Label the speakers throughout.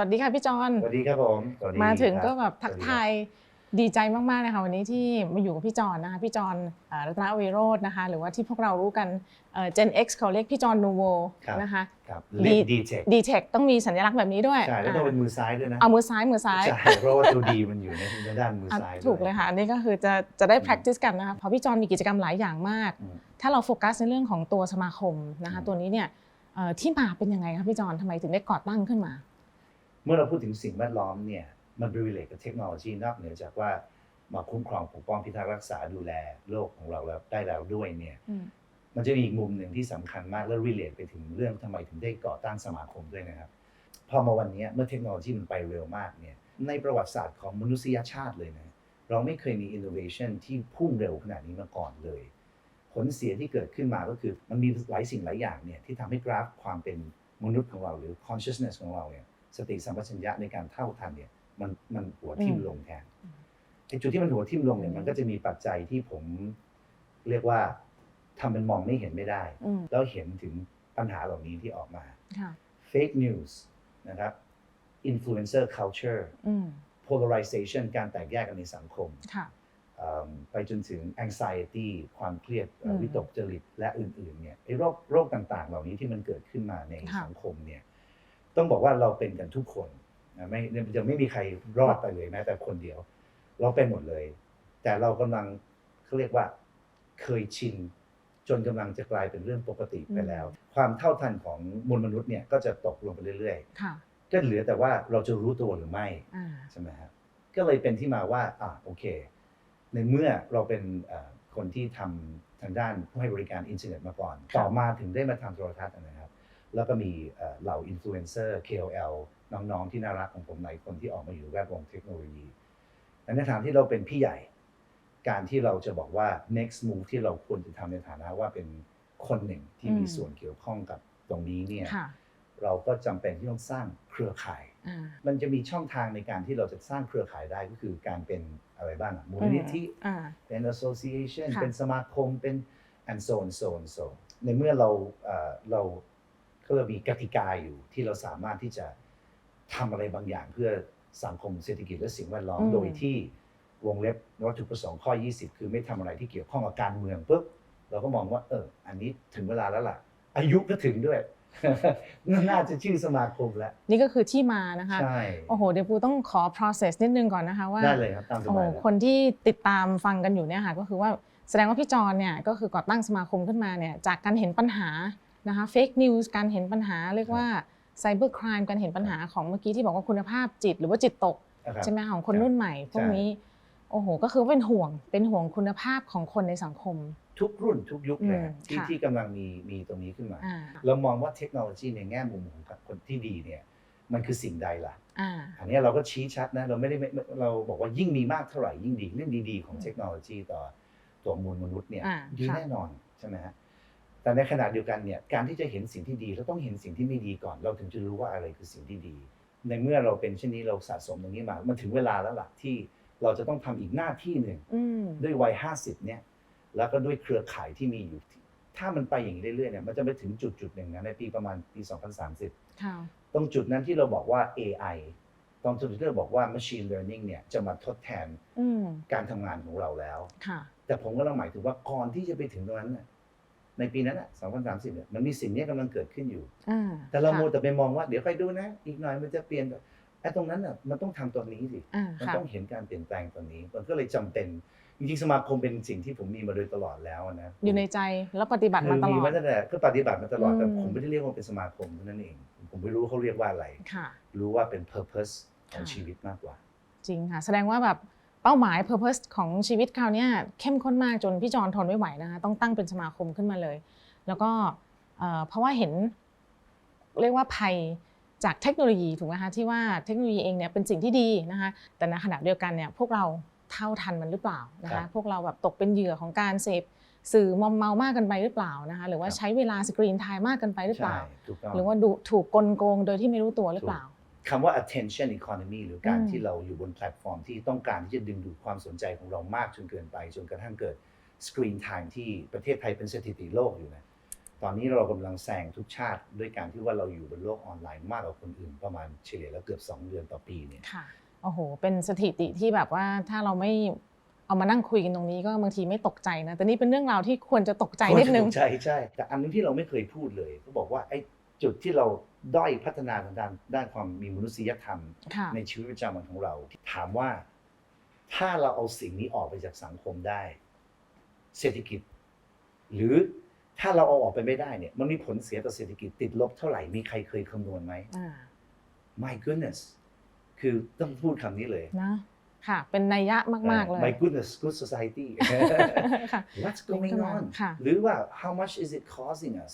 Speaker 1: วัสดีค่ะพี่จอน
Speaker 2: สวัสดีครับผมสวัสดี
Speaker 1: มาถึง
Speaker 2: ครับ
Speaker 1: ก็แบบทัก
Speaker 2: สวัสดี
Speaker 1: ทายดีใจมากๆนะคะวันนี้ที่มาอยู่กับพี่จอนนะคะพี่จอนเอ่อรัตนเวโรจน์นะคะหรือว่าที่พวกเรารู้กันเอ่อ Gen X เขาเรียกพี่จอนนูโว
Speaker 2: ครับ
Speaker 1: นะคะ
Speaker 2: ครับ
Speaker 1: ดี
Speaker 2: ดีเทค
Speaker 1: d t e c h ต้องมีสัญลักษณ์แบบนี้ด้วย
Speaker 2: ใช่แล้วต้องเป็นมือซ้ายด้วยนะ
Speaker 1: เอามือซ้ายมือซ้าย
Speaker 2: ใช่เพราะว่าตัวดีมันอยู่ในด้านมือ
Speaker 1: อะ
Speaker 2: ซ้ายด้วย
Speaker 1: ถูกเลยค่ะอันนี้ก็คือจะจะได้
Speaker 2: อืม
Speaker 1: practice กันนะคะเพราะพี่จอนมีกิจกรรมหลายอย่างมาก
Speaker 2: อืม
Speaker 1: ถ้าเราโฟกัสในเรื่องของตัวสมาคมนะคะ
Speaker 2: อืม
Speaker 1: ตัวนี้เนี่ยเอ่อที่มาเป็นยังไงคะพี่จอนทำไมถึงได้ก่อตั้งขึ้นมา
Speaker 2: เมื่อเราพูดถึงสิ่งแวดล้อมเนี่ยมันบริเลตกับเทคโนโลยีนอกเหนือจากว่ามาคุ้มครองปกป้องพิทักษ์รักษาดูแลโลกของเราแล้วได้แล้วด้วยเนี่ย
Speaker 1: อืม
Speaker 2: มันจะมีอีกมุมหนึ่งที่สำคัญมากและรีเลทไปถึงเรื่องทำไมถึงได้ก่อตั้งสมาคมด้วยนะครับพอมาวันนี้เมื่อเทคโนโลยีมันไปเร็วมากเนี่ยในประวัติศาสตร์ของมนุษยชาติเลยนะเราไม่เคยมีอินโนเวชันที่พุ่งเร็วขนาดนี้มาก่อนเลย ผลเสียที่เกิดขึ้นมาก็คือมันมีหลายสิ่งหลายอย่างเนี่ยที่ทำให้กราฟความเป็นมนุษย์ของเราหรือ consciousness ของเราเนี่ย สติสัมปชัญญะในการเท่าทันเนี่ยมันมันหัวทิ่ม
Speaker 1: อืม
Speaker 2: ลงแทนไอ้จุดที่มันหัวทิ่มลงเนี่ยมันก็จะมีปัจจัยที่ผมเรียกว่าทำเป็นมองไม่เห็นไม่ได้
Speaker 1: อืม
Speaker 2: แล้วเห็นถึงปัญหาเหล่านี้ที่ออกมา
Speaker 1: ค่ะ
Speaker 2: fake news นะครับ influencer culture
Speaker 1: อืม
Speaker 2: polarization การแตกแยกกันในสังคม
Speaker 1: ค่ะ
Speaker 2: เอิ่มไปจนถึง anxiety ความเครียดเอ่อ
Speaker 1: อืม
Speaker 2: วิตกจริตและอื่นๆเนี่ยไอ้โรคโรคต่างๆ เหล่านี้ที่มันเกิดขึ้นมาใน
Speaker 1: ค่ะ
Speaker 2: สังคมเนี่ย ต้องบอกว่าเราเป็นกันทุกคนนะไม่จะไม่มีใครรอดไปเลยแม้แต่คนเดียว เราเป็นหมดเลย แต่เรากำลังเขาเรียกว่าเคยชินจนกำลังจะกลายเป็นเรื่องปกติไปแล้ว ความเท่าทันของมวลมนุษย์เนี่ยก็จะตกลงไปเรื่อย
Speaker 1: ค่ะ
Speaker 2: ๆก็เหลือแต่ว่าเราจะรู้ตัวหรือไม่
Speaker 1: อ่า
Speaker 2: ใช่ไหมครับก็เลยเป็นที่มาว่าอ่าโอเค ในเมื่อเราเป็นเอ่อคนที่ทำทางด้านผู้ให้บริการอินเทอร์เน็ตมาก่อน
Speaker 1: ครับ
Speaker 2: ต่อมาถึงได้มาทำโทรทัศน์นะครับ แล้วก็มีเอ่อเหล่าอินฟลูเอนเซอร์ KOL น้องๆ ที่น่ารักของผมหลายคนที่ออกมาอยู่แวดวงเทคโนโลยีแต่ในฐานะที่เราเป็นพี่ใหญ่ การที่เราจะบอกว่า next move ที่เราควรจะทำในฐานะว่าเป็นคนหนึ่งที่มี
Speaker 1: อืม
Speaker 2: ส่วนเกี่ยวข้องกับตรงนี้เนี่ย
Speaker 1: ค่ะ
Speaker 2: เราก็จำเป็นที่ต้องสร้างเครือข่าย
Speaker 1: อ่า
Speaker 2: มันจะมีช่องทางในการที่เราจะสร้างเครือข่ายได้ก็คือการเป็นอะไรบ้างอะมูลนิธิ
Speaker 1: อ่า
Speaker 2: เป็น association
Speaker 1: ค่ะ
Speaker 2: เป็นสมาคมเป็น and so on so on so ในเมื่อเราเอ่อเรา ก็เรามีกติกาอยู่ที่เราสามารถที่จะทำอะไรบางอย่างเพื่อสังคมเศรษฐกิจและสิ่งแวดล้อม
Speaker 1: อืม
Speaker 2: โดยที่วงเล็บวัตถุประสงค์ข้อ 20 คือไม่ทำอะไรที่เกี่ยวข้องกับการเมืองปุ๊บเราก็มองว่าเอออันนี้ถึงเวลาแล้วล่ะ อายุก็ถึงด้วย น่าจะชื่อสมาคมแล้ว
Speaker 1: นี่ก็คือที่มานะคะ
Speaker 2: ใช่
Speaker 1: โอ้โห เดี๋ยวปูต้องขอ process นิดนึงก่อนนะคะว่า
Speaker 2: ได้เลยครับตามส
Speaker 1: โอ้โห
Speaker 2: บายเลย
Speaker 1: คนที่ติดตามฟังกันอยู่เนี่ยค่ะ ก็คือว่าแสดงว่าพี่จอนเนี่ยก็คือก่อตั้งสมาคมขึ้นมาเนี่ยจากการเห็นปัญหา นะคะ fake news การเห็นปัญหาเรียกว่า cyber crime การเห็นปัญหาของเมื่อกี้ที่บอกว่าคุณภาพจิต หรือว่าจิตตก
Speaker 2: นะครับ
Speaker 1: ใช่ไหมคะของคน
Speaker 2: ครับ
Speaker 1: รุ่นใหม่ พวก
Speaker 2: ใช่
Speaker 1: นี้โอ้โหก็คือว่าเป็นห่วงเป็นห่วงคุณภาพของคนในสังคม
Speaker 2: ทุกรุ่นทุกยุคเลย
Speaker 1: อืม
Speaker 2: ที่
Speaker 1: ค่ะ
Speaker 2: ที่กำลังมีมีตรงนี้ขึ้นมา
Speaker 1: อ่า
Speaker 2: เรามองว่าเทคโนโลยีในแง่มุมของคนที่ดีเนี่ยมันคือสิ่งใดล่ะ
Speaker 1: อ่า
Speaker 2: อันนี้เราก็ชี้ชัดนะเราไม่ได้ไม่เราบอกว่ายิ่งมีมากเท่าไหร่ยิ่งดีเรื่องดีๆ ของ
Speaker 1: อืม
Speaker 2: เทคโนโลยีต่อตัวมวลมนุษย์เนี่ย
Speaker 1: อ่า
Speaker 2: ดี
Speaker 1: ค่ะ
Speaker 2: แน่นอนใช่ไหมฮะ แต่ในขณะเดียวกันเนี่ยการที่จะเห็นสิ่งที่ดีเราต้องเห็นสิ่งที่ไม่ดีก่อน เราถึงจะรู้ว่าอะไรคือสิ่งที่ดี ในเมื่อเราเป็นเช่นนี้เราสะสมตรงนี้มา มันถึงเวลาแล้วล่ะที่เราจะต้องทำอีกหน้าที่หนึ่ง
Speaker 1: อืม
Speaker 2: ด้วยวัย50เนี่ยแล้วก็ด้วยเครือข่ายที่มีอยู่ ถ้ามันไปอย่างนี้เรื่อยๆเนี่ยมันจะไปถึงจุดจุดๆหนึ่งนะในปีประมาณปี 2030
Speaker 1: ค่ะ
Speaker 2: ตรงจุดนั้นที่เราบอกว่า AI ตรงจุดที่เราบอกว่า machine learning เนี่ยจะมาทดแทน
Speaker 1: อืม
Speaker 2: การทำงานของเราแล้ว
Speaker 1: ค่ะ
Speaker 2: แต่ผมก็เราหมายถึงว่าก่อนที่จะไปถึงตรงนั้นน่ะ ในปีนั้นอะ2030เนี่ยมันมีสิ่งนี้กำลังเกิดขึ้นอยู่
Speaker 1: อ่า
Speaker 2: แต่เรา
Speaker 1: ค่ะ
Speaker 2: โมวแต่ไปมองว่าเดี๋ยวค่อยดูนะ อีกหน่อยมันจะเปลี่ยนไอ้ตรงนั้นอะมันต้องทำตัวนี้สิ
Speaker 1: อ่า
Speaker 2: มัน
Speaker 1: ค่ะ
Speaker 2: ต้องเห็นการเปลี่ยนแปลงตอนนี้ มันก็เลยจำเป็นจริงๆสมาคมเป็นสิ่งที่ผมมีมาโดยตลอดแล้วนะ
Speaker 1: อยู่ในใจแล้วปฏิบัติมาตล
Speaker 2: คือ
Speaker 1: อด
Speaker 2: มาตั้งแต่ก็ปฏิบัติมาตลอด
Speaker 1: อืม
Speaker 2: แต่ผมไม่ได้เรียกว่าเป็นสมาคมเท่านั้นเอง ผมไม่รู้เขาเรียกว่าอะไร
Speaker 1: ค่ะ
Speaker 2: รู้ว่าเป็น purpose ของ
Speaker 1: ค่ะ
Speaker 2: ชีวิตมากกว่า
Speaker 1: จริงค่ะแสดงว่าแบบ เป้าหมาย purpose ของชีวิตคราวเนี้ยเข้มข้นมากจนพี่จอนทนไม่ไหวนะคะต้องตั้งเป็นสมาคมขึ้นมาเลย แล้วก็เอ่อเพราะว่าเห็นเรียกว่าภัยจากเทคโนโลยีถูกไหมคะที่ว่าเทคโนโลยีเองเนี่ยเป็นสิ่งที่ดีนะคะแต่ในขณะเดียวกันเนี่ยพวกเราเท่าทันมันหรือเปล่านะ
Speaker 2: ครั
Speaker 1: คะ
Speaker 2: บ
Speaker 1: พวกเราแบบตกเป็นเหยื่อของการเสพสื่อมอมเมามากเกันไปหรือเปล่านะคะหรือว่า
Speaker 2: ครับ
Speaker 1: ใช้เวลาสกรีนไทม์มากเกันไปหรือเป
Speaker 2: ใช่
Speaker 1: ล่า
Speaker 2: ถูกต้อง
Speaker 1: หรือว่าดูถูกกลโกงโดยที่ไม่รู้ตัวหรือเปล่า
Speaker 2: คำว่า attention economy หรือการ
Speaker 1: อืม
Speaker 2: ที่เราอยู่บนแพลตฟอร์มที่ต้องการที่จะดึงดูดความสนใจของเรามากจนเกินไป จนกระทั่งเกิด screen time ที่ประเทศไทยเป็นสถิติโลกอยู่นะตอนนี้เรากำลังแซงทุกชาติด้วยการที่ว่าเราอยู่บนโลกออนไลน์มากกว่าคนอื่น ประมาณเฉลี่ยแล้วเกือบ 2 เดือนต่อปีเนี่ย
Speaker 1: ค่ะโอ้โห เป็นสถิติที่แบบว่าถ้าเราไม่เอามานั่งคุยกันตรงนี้ก็บางทีไม่ตกใจนะ แต่นี่เป็นเรื่องราวที่ควรจะตกใจนิดนึง
Speaker 2: ใช่ใช่แต่อันนึงที่เราไม่เคยพูดเลย ก็บอกว่าไอ้จุดที่เรา ด้อยพัฒนาทางด้านด้านความมีมนุษยธรรม
Speaker 1: ค่ะ
Speaker 2: ในชีวิตประจำวันของเรา ถามว่าถ้าเราเอาสิ่งนี้ออกไปจากสังคมได้ เศรษฐกิจ หรือถ้าเราเอาออกไปไม่ได้เนี่ยมันมีผลเสียต่อเศรษฐกิจติดลบเท่าไหร่มีใครเคยคำนวณไหม
Speaker 1: อ่า
Speaker 2: My goodness คือต้องพูดคำนี้เลย
Speaker 1: นะ ค่ะ เป็นนัยยะมาก ๆ เลย
Speaker 2: My goodness good society
Speaker 1: ค่ะ
Speaker 2: What's going on
Speaker 1: ค่ะ
Speaker 2: หรือว่า how much is it costing us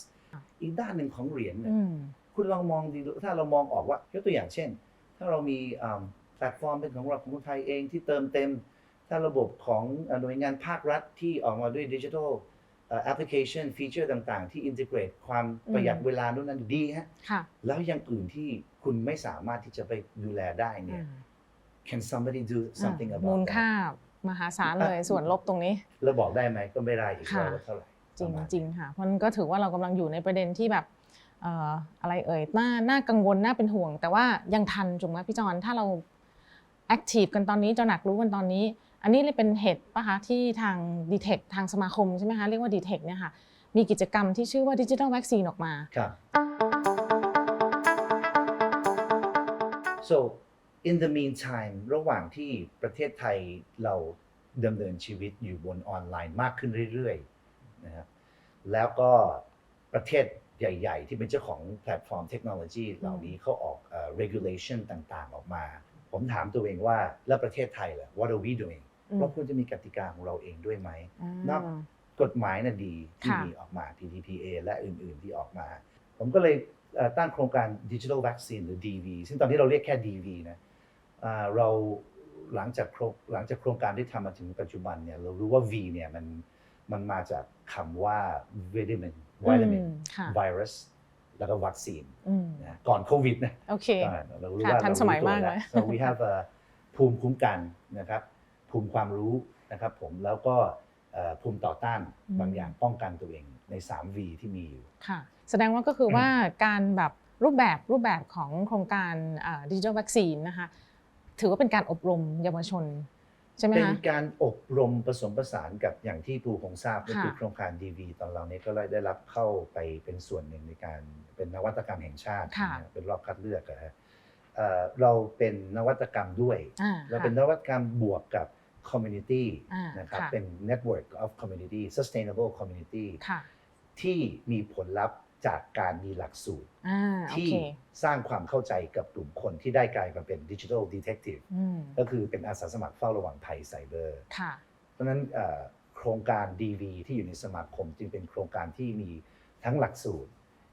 Speaker 2: อีกด้านหนึ่งของเหรียญเนี่ย
Speaker 1: อืม
Speaker 2: คุณลองมองดีถ้าเรามองออกว่ายกตัวอย่างเช่น ถ้าเรามีอ่าแพลตฟอร์มเป็นของเราของคนไทยเองที่เติมเต็ม ถ้าระบบของเอ่อหน่วยงานภาครัฐที่ออกมาด้วยดิจิทัลแอปพลิเคชันฟีเจอร์ต่างๆ ที่อินทิเกรตความประหยัด
Speaker 1: อืม
Speaker 2: เวลานู่นนั่นดีฮะ
Speaker 1: ค่ะ
Speaker 2: แล้วอย่างอื่นที่คุณไม่สามารถที่จะไปดูแลได้เนี่ย
Speaker 1: อ่า
Speaker 2: can somebody do something
Speaker 1: อ่า
Speaker 2: about
Speaker 1: มูล
Speaker 2: that
Speaker 1: ค่ามหาศาลเลยส่วนลบตรงนี้
Speaker 2: แล้วบอกได้ไหมก็ไม่ได้อีก
Speaker 1: ค่ะ
Speaker 2: ว่าเท่าไหร่
Speaker 1: จริง
Speaker 2: ปะมาณ
Speaker 1: จริงค่ะเพราะมันก็ถือว่าเรากำลังอยู่ในประเด็นที่แบบเอะไรเอ่ยน่าน่ากังวลน่าเป็นห่วง แต่ว่ายังทันจุงไหมพี่จอนถ้าเราแอคทีฟกันตอนนี้เจะหนักรู้กันตอนนี้ อันนี้เลยเป็นเหตุปะคะที่ทางดีเทคทางสมาคมใช่ไหมคะเรียกว่าดีเทคเนี่ยค่ะมีกิจกรรมที่ชื่อว่าดิจิทัลวัคซีนออกมา
Speaker 2: ครับ so in the meantime ระหว่างที่ประเทศไทยเราดำเนินชีวิตอยู่บนออนไลน์มากขึ้นเรื่อยๆนะครับแล้วก็ประเทศ ใหญ่ๆ ที่เป็นเจ้าของแพลตฟอร์มเทคโนโลยีเหล่านี้เขาออกเอ่อ regulation ต่างๆ ออกมา ผมถามตัวเองว่าแล้วประเทศไทยล่ะ what are we doing
Speaker 1: อืม
Speaker 2: เราควรจะมีกติกาของเราเองด้วยไหม
Speaker 1: อ่า
Speaker 2: เนาะกฎหมายน่ะดีที่
Speaker 1: ค่ะ
Speaker 2: มีออกมา PTPA และอื่นๆที่ออกมา ผมก็เลยเอ่อตั้งโครงการ Digital Vaccine หรือ DV ซึ่งตอนนี้เราเรียกแค่ DV นะอ่าเราหลังจากโครงหลังจากโครงการที่ทำมาถึงปัจจุบันเนี่ยเรารู้ว่า V เนี่ยมันมันมาจากคำว่า vitamin
Speaker 1: อื
Speaker 2: vitamin
Speaker 1: มค่ะ
Speaker 2: virus แล้วก็วัคซีน
Speaker 1: อืม
Speaker 2: นะก่อนโควิดนะ
Speaker 1: โอเค
Speaker 2: อ่าเรารู้
Speaker 1: ค่ะ
Speaker 2: ว่า
Speaker 1: ทันสมัย
Speaker 2: เรรู้ตัว
Speaker 1: มากเลย
Speaker 2: แว so we have a ภูมิคุ้มกันนะครับ ภูมิความรู้นะครับ ผมแล้วก็เอ่อภูมิต่อต้าน
Speaker 1: อืม
Speaker 2: บางอย่างป้องกันตัวเองใน 3V ที่มีอยู่
Speaker 1: ค่ะ แสดงว่าก็คือว่าการแบบรูปแบบรูปแบบของโครงการดิจิทัลวัคซีนนะคะถือว่าเป็นการอบรมเยาวชน ใช่ไหม
Speaker 2: เป็น
Speaker 1: คะ
Speaker 2: การอบรมผสมผสานกับอย่างที่ปูคงทราบก็คือ
Speaker 1: ค่ะ
Speaker 2: โครงการ DV ตอนเราเนี่ยก็ได้รับเข้าไปเป็นส่วนหนึ่งในการเป็นนวัตกรรมแห่งชาติ
Speaker 1: ค่ะ
Speaker 2: นะเป็นรอบคัดเลือกอะฮะเอ่อเราเป็นนวัตกรรมด้วย
Speaker 1: อ่า
Speaker 2: เราเป็นน
Speaker 1: ค่ะ
Speaker 2: วัตกรรมบวกกับ community
Speaker 1: อ่าน
Speaker 2: นะครับ
Speaker 1: ค่ะ
Speaker 2: เป็น network of community sustainable community
Speaker 1: ค่ะ
Speaker 2: ที่มีผลลัพธ์ จากการมีหลักสูตร
Speaker 1: อ่าโอ
Speaker 2: ที่
Speaker 1: เค
Speaker 2: สร้างความเข้าใจกับกลุ่มคนที่ได้กลายมาเป็นดิจิทัลดีเทคทีฟ
Speaker 1: อืม
Speaker 2: ก็คือเป็นอาสาสมัครเฝ้าระวังภัยไซเบอร์
Speaker 1: ค่ะ
Speaker 2: เพราะฉะนั้นเอ่อโครงการ DV ที่อยู่ในสมาคมจึงเป็นโครงการที่มีทั้งหลักสูตร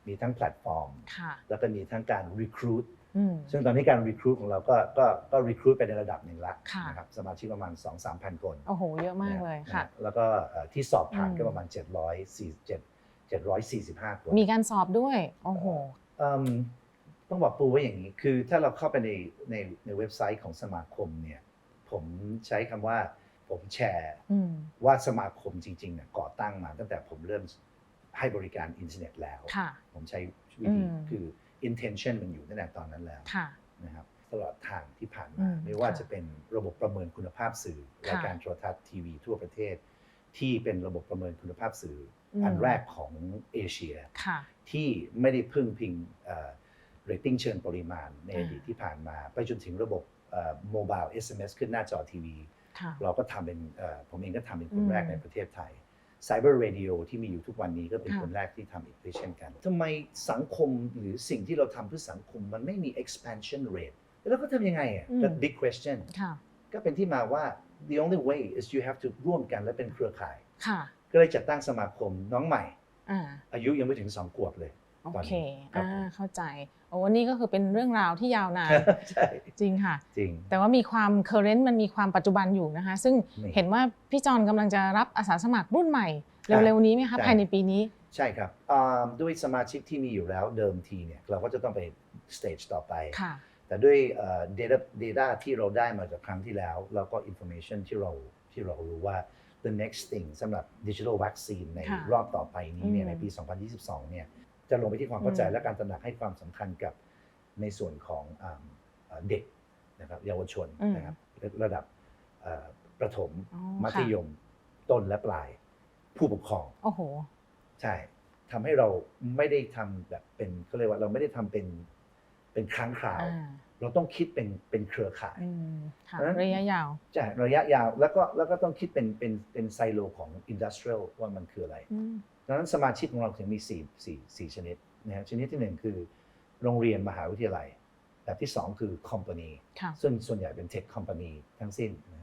Speaker 2: มีทั้งแพลตฟอร์ม
Speaker 1: ค่ะ
Speaker 2: แล้วก็มีทั้งการ recruit
Speaker 1: อืม
Speaker 2: ซึ่งตอนนี้การ recruit ของเราก็ก็ก็ recruit ไปในระดับหนึ่งละ
Speaker 1: ค่ะ
Speaker 2: นะครับสมาชิกประมาณ 2-3พันคน
Speaker 1: โอ้โห เยอะมากเลย
Speaker 2: น
Speaker 1: ค่ะ
Speaker 2: ฮแล้วก็เอ่อที่สอบผ่าน
Speaker 1: อืม
Speaker 2: ก็ประมาณ 747 745 คน
Speaker 1: มีการสอบด้วย โอ้โห
Speaker 2: เอิ่มต้องบอกปูว่าอย่างนี้ คือถ้าเราเข้าไปในในในเว็บไซต์ของสมาคมเนี่ย ผมใช้คำว่าผมแชร์
Speaker 1: อืม
Speaker 2: ว่าสมาคมจริงๆเนี่ยก่อตั้งมาตั้งแต่ผมเริ่มให้บริการอินเทอร์เน็ตแล้ว
Speaker 1: ค่ะ
Speaker 2: ผมใช้วิธี
Speaker 1: อืม
Speaker 2: คือ intention มันอยู่ตั้งแต่ตอนนั้นแล้ว
Speaker 1: ค่ะ
Speaker 2: นะครับตลอดทางที่ผ่าน
Speaker 1: อื
Speaker 2: มา
Speaker 1: ม
Speaker 2: ไม่ว่า
Speaker 1: ค่ะ
Speaker 2: จะเป็นระบบประเมินคุณภาพสื่อ
Speaker 1: ค่ะ
Speaker 2: รายการโทรทัศน์ทีวีทั่วประเทศ ที่เป็นระบบประเมินคุณภาพสื่ออ
Speaker 1: ม
Speaker 2: อันแรกของเอเชีย
Speaker 1: ค่ะ
Speaker 2: ที่ไม่ได้พึ่งพิงเรตติ้งเชิงปริมาณในอ
Speaker 1: อ่า
Speaker 2: ดีตที่ผ่านมา ไปจนถึงระบบโมบาย SMS ขึ้นหน้าจอทีวี
Speaker 1: ค่ะ
Speaker 2: เราก็ทำเป็นเอ่อผมเองก็ทำเป็นคน
Speaker 1: อืม
Speaker 2: แรกในประเทศไทย Cyber Radio ที่มีอยู่ทุกวันนี้ก็เป็น
Speaker 1: ค่ะ
Speaker 2: คนแรกที่ทำอีกด้วยเช่นกันทำไมสังคมหรือสิ่งที่เราทำเพื่อสังคมมันไม่มี expansion rate แล้วก็ทำยังไงอะ
Speaker 1: อืม
Speaker 2: ก็ big question
Speaker 1: ค่ะ
Speaker 2: ก็เป็นที่มาว่า the only way is you have to ร่วมกันและเป็นเครือข่าย
Speaker 1: ค่ะ
Speaker 2: ก็เลยจัดตั้งสมาคมน้องใหม่
Speaker 1: อ่า
Speaker 2: อายุยังไม่ถึง2ขวบเลย
Speaker 1: โอ
Speaker 2: ตอนนี้
Speaker 1: เค
Speaker 2: ครับ
Speaker 1: อ่า
Speaker 2: ผม
Speaker 1: เข้าใจโอ้นี่ก็คือเป็นเรื่องราวที่ยาวนาน
Speaker 2: ใช่
Speaker 1: จริงค่ะ
Speaker 2: จริง
Speaker 1: แต่ว่ามีความเคอร์เรนต์มันมีความปัจจุบันอยู่นะคะ ซึ่ง
Speaker 2: นี่
Speaker 1: เห็นว่าพี่จอนกำลังจะรับอาสาสมัครรุ่นใหม่
Speaker 2: ใช่
Speaker 1: เร็วๆนี้ไหมคะ
Speaker 2: ใช่
Speaker 1: ภายในปีนี้
Speaker 2: ใช่ครับอ่าด้วยสมาชิกที่มีอยู่แล้วเดิมทีเนี่ยเราก็จะต้องไปสเตจต่อไป
Speaker 1: ค่ะ
Speaker 2: แต่ด้วยเอ่อ data data ที่เราได้มาจากครั้งที่แล้ว แล้วก็ information ที่เราที่เรารู้ว่า the next thing สำหรับ digital vaccine ใน
Speaker 1: ค่ะ
Speaker 2: รอบต่อไปนี้เนี่ย
Speaker 1: อืม
Speaker 2: ในปี 2022 เนี่ยจะลงไปที่ความเข้าใจ
Speaker 1: อืม
Speaker 2: และการตระหนักให้ความสำคัญกับในส่วนของอ่าเอ่อเด็กนะครับเยาวชนนะครับระดับเอ่อประถม
Speaker 1: อ๋อ
Speaker 2: มัธ
Speaker 1: ค่ะ
Speaker 2: ยม ต้นและปลาย ผู้ปกครอง
Speaker 1: โอ้โห
Speaker 2: ใช่ทำให้เราไม่ได้ทำแบบเป็นเขาเรียกว่าเราไม่ได้ทำเป็นเป็นครั้งคราว
Speaker 1: อ่า
Speaker 2: เราต้องคิดเป็นเป็นเครือข่าย
Speaker 1: อืมค่ะ
Speaker 2: เพราะฉะนั้น
Speaker 1: ระยะยาว
Speaker 2: ใช่ระยะยาวแล้วก็แล้วก็ต้องคิดเป็นเป็นเป็นไซโลของอินดัสเทรียลว่ามันคืออะไร
Speaker 1: อืม
Speaker 2: ดังนั้นสมาชิกของเราถึงมี4 4 4ชนิดนะฮะชนิดที่หนึ่งคือ โรงเรียนมหาวิทยาลัยแบบที่สองคือคอมพานี
Speaker 1: ค่ะ
Speaker 2: ซึ่งส่วนใหญ่เป็นเทคคอมพานีทั้งสิ้นนะฮะ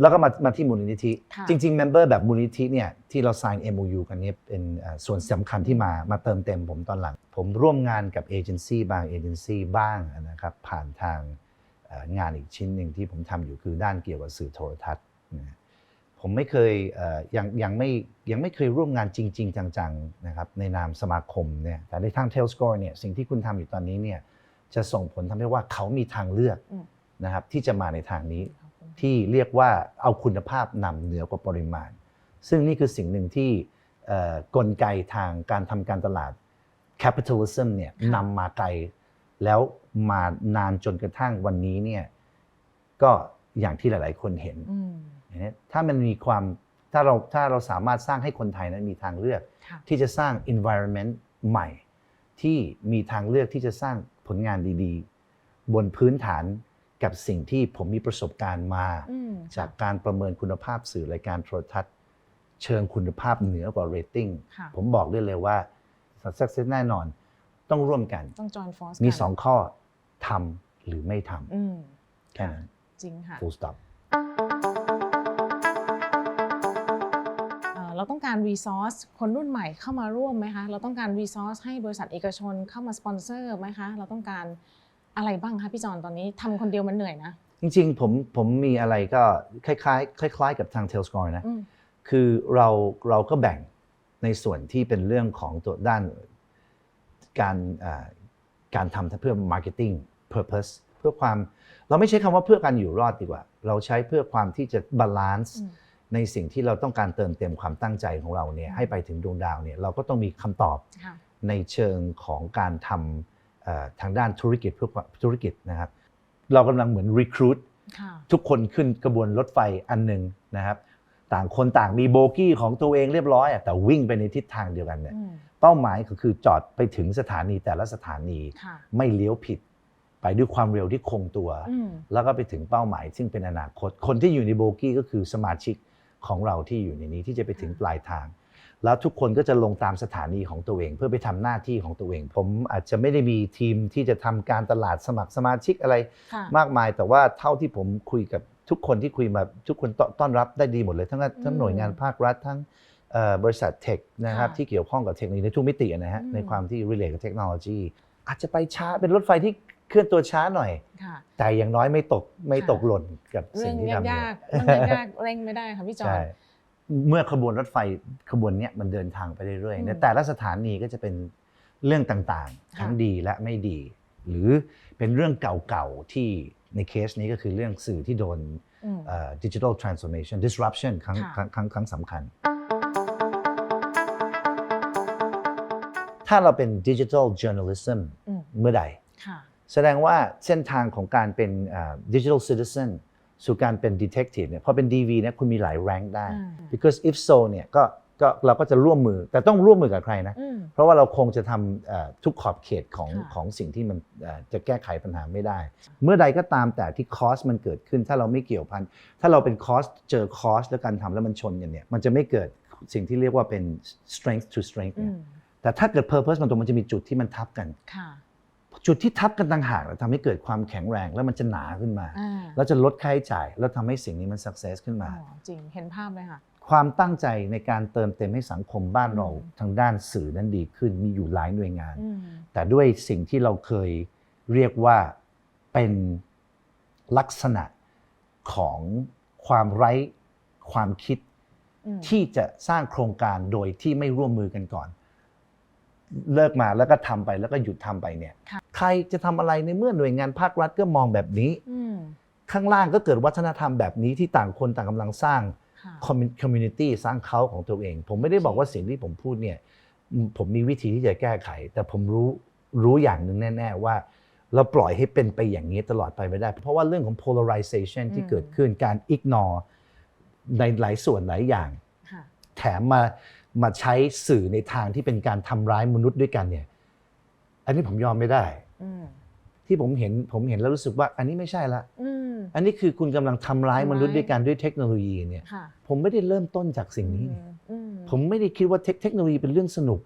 Speaker 2: แล้วก็มามาที่มูลนิธิ
Speaker 1: ค่ะ
Speaker 2: จริงๆ เมมเบอร์แบบมูลนิธิเนี่ยที่เรา sign MOU กันเนี่ยเป็นเอ่อส่วนสำคัญที่มามาเติมเต็มผมตอนหลัง ผมร่วมงานกับเอเจนซี่บางเอเจนซี่บ้างนะครับผ่านทางเอ่องานอีกชิ้นหนึ่งที่ผมทำอยู่คือด้านเกี่ยวกับสื่อโทรทัศน์นะฮะผมไม่เคยเอ่อยังยังไม่ยังไม่เคยร่วมงานจริง ๆ จังๆนะครับในนามสมาคมเนี่ยแต่ในทาง t a i l Score เนี่ยสิ่งที่คุณทำอยู่ตอนนี้เนี่ยจะส่งผลทำให้ว่าเขามีทางเลือก
Speaker 1: อืม
Speaker 2: นะครับที่จะมาในทางนี้
Speaker 1: ขอบคุณ
Speaker 2: ที่เรียกว่าเอาคุณภาพนำเหนือกว่าปริมาณ ซึ่งนี่คือสิ่งหนึ่งที่เอ่อกลไกทางการทำการตลาด capitalism เนี่ย
Speaker 1: ค่ะ
Speaker 2: นำมาไกลแล้วมานานจนกระทั่งวันนี้เนี่ยก็อย่างที่หลาย ๆ คนเห็น
Speaker 1: อืม
Speaker 2: เห็นไหมถ้ามันมีความถ้าเราถ้าเราสามารถสร้างให้คนไทยนั้นมีทางเลือก
Speaker 1: ค่ะ
Speaker 2: ที่จะสร้าง environment ใหม่ ที่มีทางเลือกที่จะสร้างผลงานดี ๆ บนพื้นฐาน กับสิ่งที่ผมมีประสบการณ์มา
Speaker 1: อืม
Speaker 2: จากการประเมินคุณภาพสื่อรายการโทรทัศน์ เชิงคุณภาพเหนือกว่าเรตติ้ง
Speaker 1: ค่ะ
Speaker 2: ผมบอกได้เลยว่าสักเซสแน่นอนต้องร่วมกัน
Speaker 1: ต้อง join force
Speaker 2: มี
Speaker 1: กัน
Speaker 2: สองข้อทำหรือไม่ท
Speaker 1: อืมำ
Speaker 2: แค่นั้น
Speaker 1: จริงค่ะ
Speaker 2: full stop
Speaker 1: เอ่อเราต้องการ resource คนรุ่นใหม่เข้ามาร่วมไหมคะ เราต้องการ resource ให้บริษัทเอกชนเข้ามาสปอนเซอร์ไหมคะ เราต้องการ อะไรบ้างคะพี่จอนตอนนี้ทำคนเดียวมันเหนื่อยนะ
Speaker 2: จริงๆผมผมมีอะไรก็คล้ายๆ คล้าย ๆ กับทาง Tailscore นะ
Speaker 1: อืม
Speaker 2: คือเราเราก็แบ่งในส่วนที่เป็นเรื่องของตัวด้านการอ่าการทำเพื่อ marketing purpose เพื่อความเราไม่ใช้คำว่าเพื่อการอยู่รอดดีกว่า เราใช้เพื่อความที่จะ balance
Speaker 1: อืม
Speaker 2: ในสิ่งที่เราต้องการเติมเต็มความตั้งใจของเราเนี่ยให้ไปถึงดวงดาวเนี่ยเราก็ต้องมีคำตอบ
Speaker 1: ค่ะ
Speaker 2: ในเชิงของการทำเอ่อ ทางด้านธุรกิจเพื่อความธุรกิจนะครับ เรากำลังเหมือน recruit
Speaker 1: ค่ะ
Speaker 2: ทุกคนขึ้นกระบวนรถไฟอันหนึ่งนะครับ ต่างคนต่างมีโบกี้ของตัวเองเรียบร้อยอะแต่วิ่งไปในทิศทางเดียวกันเนี่ย
Speaker 1: อืม
Speaker 2: เป้าหมายก็คือจอดไปถึงสถานีแต่ละสถานี
Speaker 1: ค่ะ
Speaker 2: ไม่เลี้ยวผิด ไปด้วยความเร็วที่คงตัว
Speaker 1: อืม
Speaker 2: แล้วก็ไปถึงเป้าหมาย ซึ่งเป็นอนาคต คนที่อยู่ในโบกี้ก็คือสมาชิกของเราที่อยู่ในนี้ที่จะไปถึงปลายทาง แล้วทุกคนก็จะลงตามสถานีของตัวเอง เพื่อไปทำหน้าที่ของตัวเอง ผมอาจจะไม่ได้มีทีมที่จะทำการตลาดสมัครสมาชิกอะไร
Speaker 1: ค่ะ
Speaker 2: มากมาย แต่ว่าเท่าที่ผมคุยกับทุกคนที่คุยมาทุกคนต้อนต้อนรับได้ดีหมดเลย ทั้งทั้งหน่วยงานภาครัฐทั้งเอ่อบริษัทเทคนะครับ
Speaker 1: ค่ะ
Speaker 2: ที่เกี่ยวข้องกับเทคโนโลยีในทุกมิตินะฮะ
Speaker 1: อืม
Speaker 2: ในความที่ relate กับเทคโนโลยีอาจจะไปช้าเป็นรถไฟที่เคลื่อนตัวช้าหน่อย
Speaker 1: ค่ะ
Speaker 2: แต่อย่างน้อยไม่ตกไม่
Speaker 1: ค่ะ
Speaker 2: ตกหล่นกับ
Speaker 1: เรื่
Speaker 2: สิ่
Speaker 1: องง
Speaker 2: ที่ทำอยู่
Speaker 1: ยากๆเรื่องยากๆเร่งไม่ได้ค่ะพี่จอน
Speaker 2: ใช่ เมื่อขบวนรถไฟขบวนเนี้ยมันเดินทางไปเรื่อย
Speaker 1: อื
Speaker 2: ๆ
Speaker 1: ม
Speaker 2: ในแต่ละสถานีก็จะเป็นเรื่องต่างๆ
Speaker 1: ค่ะ
Speaker 2: ทั้งดีและไม่ดี หรือเป็นเรื่องเก่าๆที่ในเคสนี้ก็คือเรื่องสื่อที่โดน
Speaker 1: อืม
Speaker 2: ดิจิทัลทรานส์โอมชัน disruption ครั้ง
Speaker 1: ค่ะ
Speaker 2: ครั้งครั้งครั้งสำคัญ ถ้าเราเป็นดิจิทัล journalism
Speaker 1: อืม
Speaker 2: เมื่อใด
Speaker 1: ค่ะ
Speaker 2: แสดงว่าเส้นทางของการเป็นดิจิทัลซิติเซน สู่การเป็นดีเทคทีฟเนี่ยพอเป็น DV เนี่ยคุณมีหลายแรงได้
Speaker 1: อ่า
Speaker 2: because if so เนี่ยก็ก็เราก็จะร่วมมือแต่ต้องร่วมมือกับใครนะ
Speaker 1: อืม
Speaker 2: เพราะว่าเราคงจะทำเอ่อทุกขอบเขตของ
Speaker 1: ค่ะ
Speaker 2: ของสิ่งที่มันเอ่อจะแก้ไขปัญหาไม่ได้ เมื่อใดก็ตามแต่ที่คอสมันเกิดขึ้น ถ้าเราไม่เกี่ยวพัน ถ้าเราเป็นคอสเจอคอสแล้วการทำแล้วมันชนกันเนี่ยมันจะไม่เกิดสิ่งที่เรียกว่าเป็น strength to strength
Speaker 1: อื
Speaker 2: เนี่ย
Speaker 1: ม
Speaker 2: แต่ถ้าเกิด purpose มันตรงมันจะมีจุดที่มันทับกัน
Speaker 1: ค่ะ
Speaker 2: จุดที่ทับกันต่างหากทำให้เกิดความแข็งแรงแล้วมันจะหนาขึ้นมา
Speaker 1: อ่า
Speaker 2: แล้วจะลดค่าใช้จ่าย แล้วทำให้สิ่งนี้มัน success ขึ้นมา
Speaker 1: อ๋อจริงเห็นภาพเลยค่ะ
Speaker 2: ความตั้งใจในการเติมเต็มให้สังคมบ้านเรา
Speaker 1: อืม
Speaker 2: ทางด้านสื่อนั้นดีขึ้นมีอยู่หลายหน่วยงาน
Speaker 1: อืม
Speaker 2: แต่ด้วยสิ่งที่เราเคยเรียกว่าเป็นลักษณะของความไร้ความคิด
Speaker 1: อืม
Speaker 2: ที่จะสร้างโครงการโดยที่ไม่ร่วมมือกันก่อน เลิกมาแล้วก็ทำไปแล้วก็หยุดทำไปเนี่ย
Speaker 1: ค่ะ
Speaker 2: ใครจะทำอะไรในเมื่อหน่วยงานภาครัฐก็มองแบบนี้
Speaker 1: อืม
Speaker 2: ข้างล่างก็เกิดวัฒนธรรมแบบนี้ที่ต่างคนต่างกำลังสร้าง
Speaker 1: ค่ะ
Speaker 2: คอมมูนิตี้สร้างเขาของตัวเอง ผมไม่ได้บอกว่าสิ่งที่ผมพูดเนี่ยอืมผมมีวิธีที่จะแก้ไข แต่ผมรู้รู้อย่างหนึ่งแน่ ๆ ว่า เราปล่อยให้เป็นไปอย่างนี้ตลอดไปไม่ได้ เพราะว่าเรื่องของ polarization ที่
Speaker 1: อืม
Speaker 2: เกิดขึ้นการ ignore ในหลายส่วนหลายอย่าง
Speaker 1: ค่ะ
Speaker 2: แถมมา มาใช้สื่อในทางที่เป็นการทำร้ายมนุษย์ด้วยกันเนี่ย อันนี้ผมยอมไม่ได้
Speaker 1: อืม
Speaker 2: ที่ผมเห็นผมเห็นแล้วรู้สึกว่า อันนี้ไม่ใช่ละ
Speaker 1: อืม
Speaker 2: อันนี้คือคุณกำลังทำร้าย
Speaker 1: ทำร้าย
Speaker 2: มนุษย์ด้วยกันด้วยเทคโนโลยีเนี่ย
Speaker 1: ค่ะ
Speaker 2: ผมไม่ได้เริ่มต้นจากสิ่งนี้
Speaker 1: อื
Speaker 2: นี่
Speaker 1: มอืม
Speaker 2: ผมไม่ได้คิดว่าเทคเทคโนโลยีเป็นเรื่องสนุก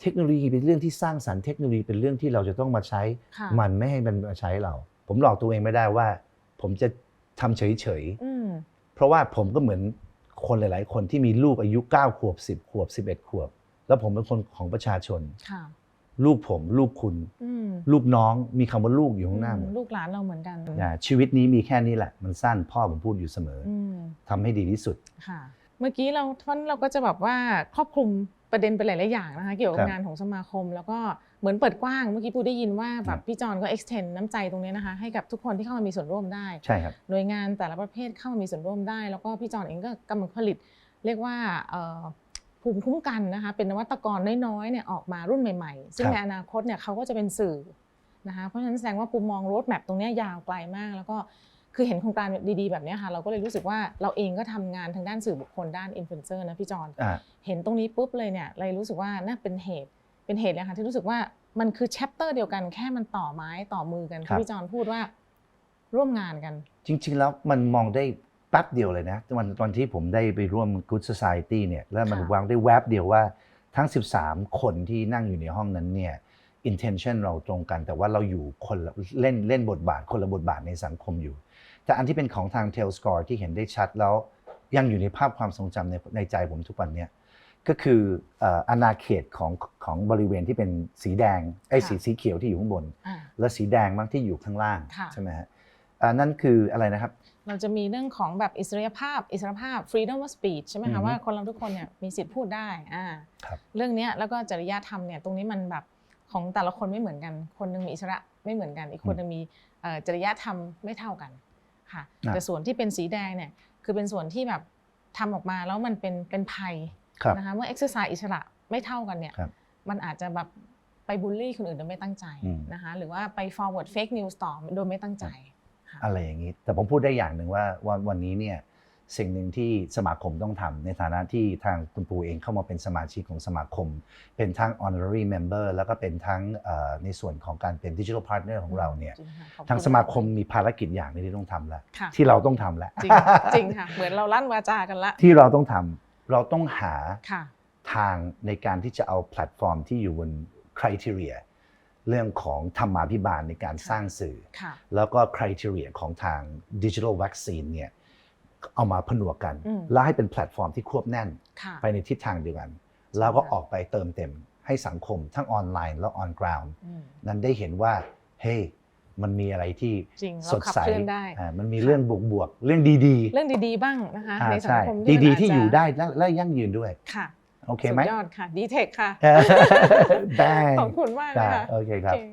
Speaker 2: เทคโนโลยีเป็นเรื่องที่สร้างสรรค์เทคโนโลยีเป็นเรื่องที่เราจะต้องมาใช้
Speaker 1: ค่ะ
Speaker 2: มันไม่ให้มันมาใช้เรา ผมหลอกตัวเองไม่ได้ว่า ผมจะทำเฉย
Speaker 1: อืม
Speaker 2: ๆเพราะว่าผมก็เหมือน คนหลาย ๆ คนที่มีลูกอายุ 9 ขวบ 10 ขวบ 11 ขวบ แล้วผมเป็นคนของประชาชน
Speaker 1: ค่ะ
Speaker 2: ลูกผม ลูกคุณ
Speaker 1: อืม
Speaker 2: ลูกน้องมีคำว่าลูกอยู่ข้างหน้าหมด
Speaker 1: ลูกหลานเราเหมือนกัน
Speaker 2: อ่าชีวิตนี้มีแค่นี้แหละ มันสั้นพ่อผมพูดอยู่เสมออ
Speaker 1: อืม
Speaker 2: ทำให้ดีที่สุด
Speaker 1: ค่ะเมื่อกี้เราท่านเราก็จะแบบว่าครอบคลุม ประเด็นไปหลายๆอย่างนะคะเกี่ยวกั
Speaker 2: ครับบ
Speaker 1: งานของสมาคม แล้วก็เหมือนเปิดกว้างเมื่อกี้ปูได้ยินว่าแบ
Speaker 2: ครับบ
Speaker 1: พี่จอนก็ extend น้ำใจตรงนี้นะคะให้กับทุกคนที่เข้ามามีส่วนร่วมได้
Speaker 2: ใช่ครับ
Speaker 1: หน่วยงานแต่ละประเภทเข้ามามีส่วนร่วมได้ แล้วก็พี่จอนเองก็กำลังผลิต เรียกว่าเอ่อภูมิคุ้มกันนะคะเป็นนวัตกรน้อยๆเนี่ยออกมารุ่นใหม่ๆ ซึ่ง
Speaker 2: ครับ
Speaker 1: ในอนาคตเนี่ยเขาก็จะเป็นสื่อนะคะเพราะฉะนั้นแสดงว่าปูมองรถแมพตรงเนี้ยยาวไกลมาก แล้วก็ คือเห็นโครงการดีๆแบบเนี้ยค่ะเราก็เลยรู้สึกว่าเราเองก็ทำงานทางด้านสื่อบุคคลด้านอินฟลูเอนเซอร์นะพี่จอน
Speaker 2: อ่า
Speaker 1: เห็นตรงนี้ปุ๊บเลยเนี่ยเลยรู้สึกว่าน่าเป็นเหตุเป็นเหตุเลยค่ะที่รู้สึกว่ามันคือแชปเตอร์เดียวกันแค่มันต่อไม้ต่อมือกัน
Speaker 2: ครับ
Speaker 1: ที่พี่จอนพูดว่าร่วมงานกัน
Speaker 2: จริง ๆ แล้วมันมองได้แป๊บเดียวเลยนะวันตอนที่ผมได้ไปร่วม Good Society เนี่ยแล้วมัน
Speaker 1: ค่ะ
Speaker 2: วางได้แวบเดียวว่าทั้ง 13 คนที่นั่งอยู่ในห้องนั้นเนี่ย intention เราตรงกัน แต่ว่าเราอยู่คนละเล่นเล่นบทบาทคนละบทบาทในสังคมอยู่ แต่อันที่เป็นของทาง Tail Score ที่เห็นได้ชัดแล้ว ยังอยู่ในภาพความทรงจำในในใจผมทุกวันเนี่ยก็คือเอ่ออาณาเขตของของบริเวณที่เป็นสีแดงไอ้ย
Speaker 1: ค่ะ
Speaker 2: สีสีเขียวที่อยู่ข้างบน
Speaker 1: อ่า
Speaker 2: และสีแดงบ้างที่อยู่ข้างล่าง
Speaker 1: ค่ะ
Speaker 2: ใช่ไหมฮะอ่านั่นคืออะไรนะครับ
Speaker 1: เราจะมีเรื่องของแบบอิสระภาพ อิสรภาพ freedom of speech ใช่ไหม
Speaker 2: อือฮึ
Speaker 1: คะว่าคนเราทุกคนเนี่ยมีสิทธิ์พูดได้อ่า
Speaker 2: ครับ
Speaker 1: เรื่องเนี้ยแล้วก็จริยธรรมเนี่ยตรงนี้มันแบบของแต่ละคนไม่เหมือนกัน คนหนึงมีอิสระไม่เหมือนกัน อีกคนหนึงมีเอ่อจริยธรรมไม่เท่ากัน ค่ะ
Speaker 2: อะ
Speaker 1: แต่ส่วนที่เป็นสีแดงเนี่ยคือเป็นส่วนที่แบบทำออกมาแล้วมันเป็นเป็นภัย
Speaker 2: ครับ
Speaker 1: นะคะเมื่อ exercise อิสระไม่เท่ากันเนี่ย
Speaker 2: ครับ
Speaker 1: มันอาจจะแบบไปบูลลี่คนอื่นโดยไม่ตั้งใจ
Speaker 2: อืม
Speaker 1: นะคะหรือว่าไป forward fake news ต่อโดยไม่ตั้งใจค่ะ
Speaker 2: อะไรอย่างนี้ แต่ผมพูดได้อย่างหนึ่งว่าวันวันนี้เนี่ย สิ่งหนึ่งที่สมาคมต้องทำในฐานะที่ทางคุณปูเองเข้ามาเป็นสมาชิกของสมาคม เป็นทั้ง honorary member แล้วก็เป็นทั้งเอ่อในส่วนของการเป็น digital partner ของเราเนี่ย
Speaker 1: จริงค่ะขอบณ
Speaker 2: ทางสมาคมมีภารกิจอย่างหนึงที่ต้องทำแล้ว
Speaker 1: ค่ะ
Speaker 2: ที่เราต้องทำแล้ว
Speaker 1: จริงจริงค่ะเหมือนเราลั่นวาจากันละ
Speaker 2: ที่เราต้องทำเราต้องหา
Speaker 1: ค่ะ
Speaker 2: ทางในการที่จะเอาแพลตฟอร์มที่อยู่บน criteria เรื่องของธรรมาภิบาลในการสร้างสื่อ
Speaker 1: ค่ะ
Speaker 2: แล้วก็ criteria ของทาง digital vaccine เนี่ย เอามาผนวกกัน
Speaker 1: อืม
Speaker 2: แล้วให้เป็นแพลตฟอร์มที่ควบแน่น
Speaker 1: ค่ะ
Speaker 2: ไปในทิศทางเดียวกัน แล้วก็ออกไปเติมเต็มให้สังคมทั้งออนไลน์และ on ground
Speaker 1: อืม
Speaker 2: นั้นได้เห็นว่าเฮ้ยมันมีอะไรที่
Speaker 1: จริง
Speaker 2: ส
Speaker 1: เรา
Speaker 2: ด
Speaker 1: ขับ
Speaker 2: ใส
Speaker 1: เคลื่อนได้
Speaker 2: อ่ามันมีเรื่องบวกบวกๆเรื่องดี
Speaker 1: เรื่องดีๆบ้างนะคะ
Speaker 2: ๆอ่า
Speaker 1: ในสัง
Speaker 2: ใช่
Speaker 1: คม
Speaker 2: ดี
Speaker 1: มัน
Speaker 2: ๆที่า
Speaker 1: จจะ
Speaker 2: อยู่ได้และและยั่งยืนด้วย
Speaker 1: ค่ะ
Speaker 2: โอเค
Speaker 1: สุ
Speaker 2: ไหม
Speaker 1: ดยอดค่ะดีเทคค่ะ
Speaker 2: ได้
Speaker 1: ขอบคุณมาก
Speaker 2: ได้
Speaker 1: นะคะ
Speaker 2: โอเคครับ
Speaker 1: โอเค